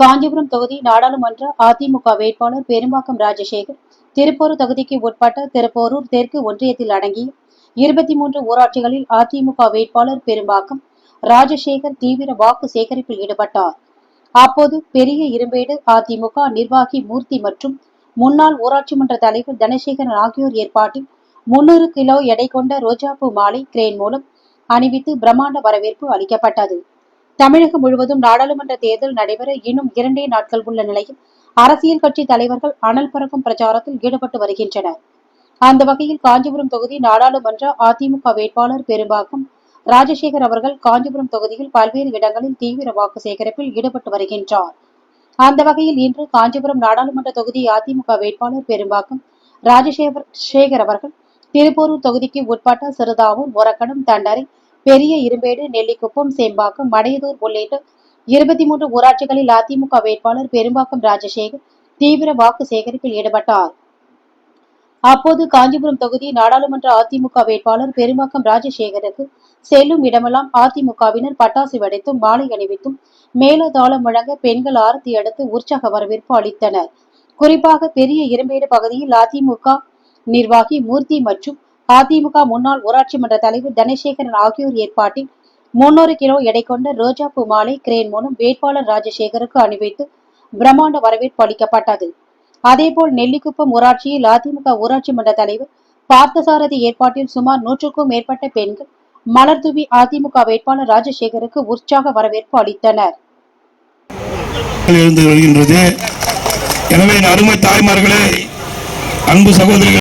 காஞ்சிபுரம் தொகுதி நாடாளுமன்ற அதிமுக வேட்பாளர் பெரும்பாக்கம் ராஜசேகர் திருப்பூர் தொகுதிக்கு உட்பட்ட திருப்போரூர் தெற்கு ஒன்றியத்தில் அடங்கிய இருபத்தி மூன்று ஊராட்சிகளில் அதிமுக வேட்பாளர் பெரும்பாக்கம் ராஜசேகர் தீவிர வாக்கு சேகரிப்பில் ஈடுபட்டார். அப்போது பெரிய இரும்பேடு அதிமுக நிர்வாகி மூர்த்தி மற்றும் முன்னாள் ஊராட்சி மன்ற தலைவர் தனசேகரன் ஆகியோர் ஏற்பாட்டில் முன்னூறு கிலோ எடை கொண்ட ரோஜாப்பூ மாலை கிரேன் மூலம் அணிவித்து பிரம்மாண்ட வரவேற்பு அளிக்கப்பட்டது. தமிழகம் முழுவதும் நாடாளுமன்ற தேர்தல் நடைபெற இன்னும் இரண்டே நாட்கள் உள்ள நிலையில் அரசியல் கட்சி தலைவர்கள் அனல் பறக்கும் பிரச்சாரத்தில் ஈடுபட்டு வருகின்றனர். அந்த வகையில் காஞ்சிபுரம் தொகுதி நாடாளுமன்ற அதிமுக வேட்பாளர் பெரும்பாக்கம் ராஜசேகர் அவர்கள் காஞ்சிபுரம் தொகுதியில் பல்வேறு இடங்களில் தீவிர வாக்கு சேகரிப்பில் ஈடுபட்டு வருகின்றார். அந்த வகையில் இன்று காஞ்சிபுரம் நாடாளுமன்ற தொகுதி அதிமுக வேட்பாளர் பெரும்பாக்கம் ராஜசேகர் சேகர் அவர்கள் திருப்பூரூர் தொகுதிக்கு உட்பட்ட சிறுதாவூர் ஒரக்கடம் தண்டரை பெரிய இரும்பேடு நெல்லிக்குப்பம் சேம்பாக்கம் மடையதூர் உள்ளிட்ட இருபத்தி மூன்று ஊராட்சிகளில் அதிமுக வேட்பாளர் பெரும்பாக்கம் ராஜசேகர் தீவிர வாக்கு சேகரிப்பில் ஈடுபட்டார். அப்போது காஞ்சிபுரம் தொகுதி நாடாளுமன்ற அதிமுக வேட்பாளர் பெரும்பாக்கம் ராஜசேகருக்கு செல்லும் இடமெல்லாம் அதிமுகவினர் பட்டாசு வெடித்தும் மாலை அணிவித்தும் மேலதாளம் வழங்க பெண்கள் ஆரத்தி எடுத்து உற்சாக வரவேற்பு அளித்தனர். குறிப்பாக பெரிய இரும்பேடு பகுதியில் அதிமுக நிர்வாகி மூர்த்தி மற்றும் அதிமுக முன்னாள் ஊராட்சி மன்ற தலைவர் தனசேகரன் ஆகியோர் ஏற்பாட்டில் முன்னூறு கிலோ எடை கொண்ட ரோஜாப்பூ மாலை கிரேன் மூலம் வேட்பாளர் ராஜசேகருக்கு அணிவித்து பிரம்மாண்ட வரவேற்பு அளிக்கப்பட்டது. அதேபோல் நெல்லிக்குப்பம் ஊராட்சியில் அதிமுக ஊராட்சி மன்ற தலைவர் பார்த்தசாரதி ஏற்பாட்டில் சுமார் நூற்றுக்கும் மேற்பட்ட பெண்கள் மலர் தூவி அதிமுக வேட்பாளர் ராஜசேகருக்கு உற்சாக வரவேற்பு அளித்தனர். எனவே அருமை தாய்மார்களே அன்பு சகோதரிகள்